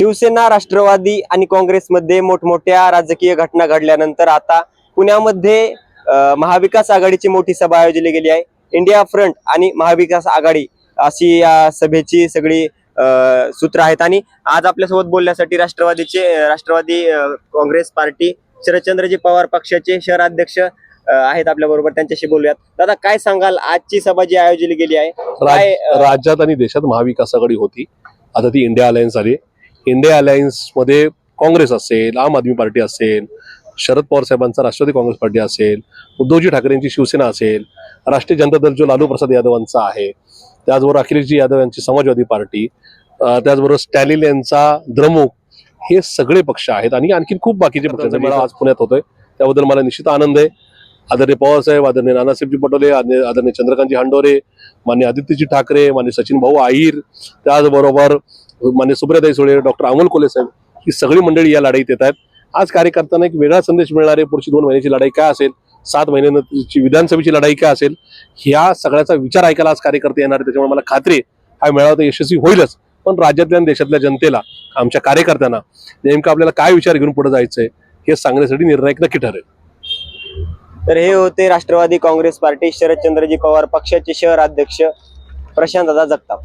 शिवसेना राष्ट्रवादी आणि काँग्रेसमध्ये मोठमोठ्या राजकीय घटना घडल्यानंतर आता पुण्यामध्ये महाविकास आघाडीची मोठी सभा आयोजली गेली आहे. इंडिया फ्रंट आणि महाविकास आघाडी अशी या सभेची सगळी सूत्र आहेत. आणि आज आपल्यासोबत बोलण्यासाठी राष्ट्रवादीचे राष्ट्रवादी काँग्रेस पार्टी शरदचंद्रजी पवार पक्षाचे शहर अध्यक्ष अ, आहेत आपल्या बरोबर त्यांच्याशी बोलूयात. दादा काय सांगाल? आजची सभा जी आयोजली गेली आहे राज्यात आणि देशात महाविकास आघाडी होती. आता ती इंडिया अलायन्स आली. इंडिया अलायन्समध्ये काँग्रेस असेल आम आदमी पार्टी असेल शरद पवार साहेबांचा राष्ट्रवादी काँग्रेस पार्टी असेल उद्धवजी ठाकरेंची शिवसेना असेल राष्ट्रीय जनता दल जो लालू प्रसाद यादवांचा आहे त्याचबरोबर अखिलेशजी यादव यांची समाजवादी पार्टी त्याचबरोबर स्टॅलिन यांचा द्रमुक हे सगळे पक्ष आहेत आणि आणखी खूप बाकीचे पक्ष मेळा आज पुण्यात होतोय त्याबद्दल मला निश्चित आनंद आहे. आदरणीय पवार साहेब आदरणीय नानासाहेबजी पटोले आदरणीय चंद्रकांतजी हांडोरे मान्य आदित्यजी ठाकरे मान्य सचिन भाऊ आहीर त्याचबरोबर मान्य सुब्रताई सुळे डॉक्टर अमोल कोले साहेब ही सगळी मंडळी या लढाईत येत आहेत. आज कार्यकर्त्यांना एक वेगळा संदेश मिळणार आहे पुढची दोन महिन्याची लढाई काय असेल सात महिन्यानंतरची विधानसभेची लढाई काय असेल ह्या सगळ्याचा विचार ऐकायला आज कार्यकर्ते येणार आहे त्याच्यामुळे मला खात्री हा मेळावा तर यशस्वी होईलच. पण राज्यातल्या आणि देशातल्या जनतेला आमच्या कार्यकर्त्यांना नेमकं आपल्याला काय विचार घेऊन पुढे जायचंय हे सांगण्यासाठी निर्णायक नक्की ठरेल. तर हे होते राष्ट्रवादी काँग्रेस पार्टी शरदचंद्रजी पवार पक्षाचे शहर अध्यक्ष प्रशांत दादा जगताप.